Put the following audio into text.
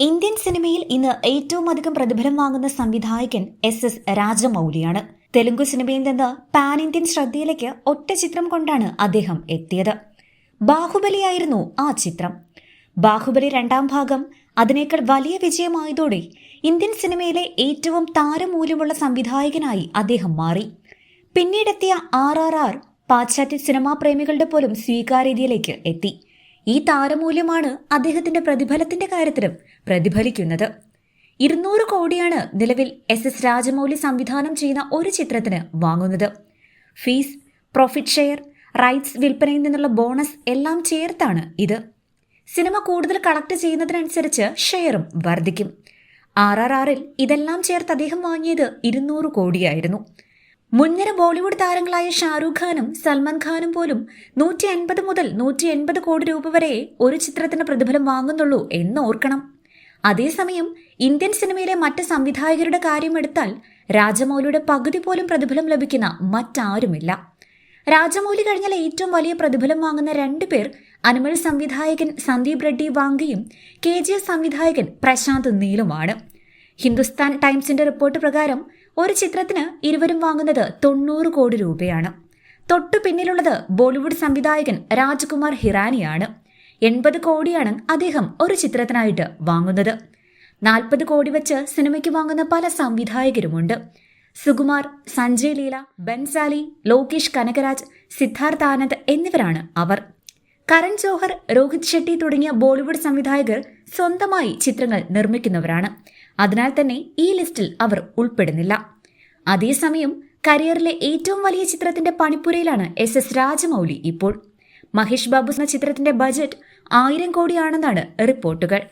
Indian സിനിമയിൽ ഇന്ന് ഏറ്റവും അധികം പ്രതിഫലം വാങ്ങുന്ന സംവിധായകൻ എസ് എസ് രാജമൗലിയാണ്. തെലുങ്ക് സിനിമയിൽ നിന്ന് പാൻ ഇന്ത്യൻ ശ്രദ്ധയിലേക്ക് ഒറ്റ ചിത്രം കൊണ്ടാണ് അദ്ദേഹം എത്തിയത്. ബാഹുബലിയായിരുന്നു ആ ചിത്രം. ബാഹുബലി രണ്ടാം ഭാഗം അതിനേക്കാൾ വലിയ വിജയമായതോടെ ഇന്ത്യൻ സിനിമയിലെ ഏറ്റവും താരമൂല്യമുള്ള സംവിധായകനായി അദ്ദേഹം മാറി. പിന്നീടെത്തിയ ആർ ആർ ആർ പാശ്ചാത്യ സിനിമാ പ്രേമികളുടെ പോലും സ്വീകാര്യതയിലേക്ക് എത്തി. ഈ താരമൂല്യമാണ് അദ്ദേഹത്തിന്റെ പ്രതിഫലത്തിന്റെ കാര്യത്തിലും പ്രതിഫലിക്കുന്നത്. ഇരുന്നൂറ് കോടിയാണ് നിലവിൽ എസ് എസ് രാജമൗലി സംവിധാനം ചെയ്യുന്ന ഒരു ചിത്രത്തിന് വാങ്ങുന്നത്. ഫീസ് പ്രോഫിറ്റ് ഷെയർ റൈറ്റ്സ് വിൽപ്പനയിൽ നിന്നുള്ള ബോണസ് എല്ലാം ചേർത്താണ് ഇത്. സിനിമ കൂടുതൽ കളക്ട് ചെയ്യുന്നതിനനുസരിച്ച് ഷെയറും വർദ്ധിക്കും. ആർ ആർ ആറിൽ ഇതെല്ലാം ചേർത്ത് അദ്ദേഹം വാങ്ങിയത് ഇരുന്നൂറ് കോടിയായിരുന്നു. മുൻനിര ബോളിവുഡ് താരങ്ങളായ ഷാരൂഖ് ഖാനും സൽമാൻ ഖാനും പോലും നൂറ്റി അൻപത് മുതൽ നൂറ്റി എൺപത് കോടി രൂപ വരെ ഒരു ചിത്രത്തിന് പ്രതിഫലം വാങ്ങുന്നുള്ളൂ എന്ന് ഓർക്കണം. അതേസമയം ഇന്ത്യൻ സിനിമയിലെ മറ്റ് സംവിധായകരുടെ കാര്യം എടുത്താൽ രാജമൗലിയുടെ പകുതി പോലും പ്രതിഫലം ലഭിക്കുന്ന മറ്റാരുമില്ല. രാജമൗലി കഴിഞ്ഞാൽ ഏറ്റവും വലിയ പ്രതിഫലം വാങ്ങുന്ന രണ്ടുപേർ അനിമൽ സംവിധായകൻ സന്ദീപ് റെഡ്ഡി വാങ്കയും കെ ജി എസ് സംവിധായകൻ പ്രശാന്ത് നീലുമാണ്. ഹിന്ദുസ്ഥാൻ ടൈംസിന്റെ റിപ്പോർട്ട് പ്രകാരം ഒരു ചിത്രത്തിന് ഇരുവരും വാങ്ങുന്നത് തൊണ്ണൂറ് കോടി രൂപയാണ്. തൊട്ടു പിന്നിലുള്ളത് ബോളിവുഡ് സംവിധായകൻ രാജ്കുമാർ ഹിറാനിയാണ്. എൺപത് കോടിയാണ് അദ്ദേഹം ഒരു ചിത്രത്തിനായിട്ട് വാങ്ങുന്നത്. നാൽപ്പത് കോടി വെച്ച് സിനിമയ്ക്ക് വാങ്ങുന്ന പല സംവിധായകരുമുണ്ട്. സുകുമാർ സഞ്ജയ് ലീല ബൻസാലി ലോകേഷ് കനകരാജ് സിദ്ധാർത്ഥ് ആനന്ദ് എന്നിവരാണ് അവർ. കരൺ ജോഹർ രോഹിത് ഷെട്ടി തുടങ്ങിയ ബോളിവുഡ് സംവിധായകർ സ്വന്തമായി ചിത്രങ്ങൾ നിർമ്മിക്കുന്നവരാണ്. അതിനാൽ തന്നെ ഈ ലിസ്റ്റിൽ അവർ ഉൾപ്പെടുന്നില്ല. അതേസമയം കരിയറിലെ ഏറ്റവും വലിയ ചിത്രത്തിന്റെ പണിപ്പുരയിലാണ് എസ് എസ് രാജമൗലി ഇപ്പോൾ. മഹേഷ് ബാബു എന്ന ചിത്രത്തിന്റെ ബജറ്റ് ആയിരം കോടിയാണെന്നാണ് റിപ്പോർട്ടുകൾ.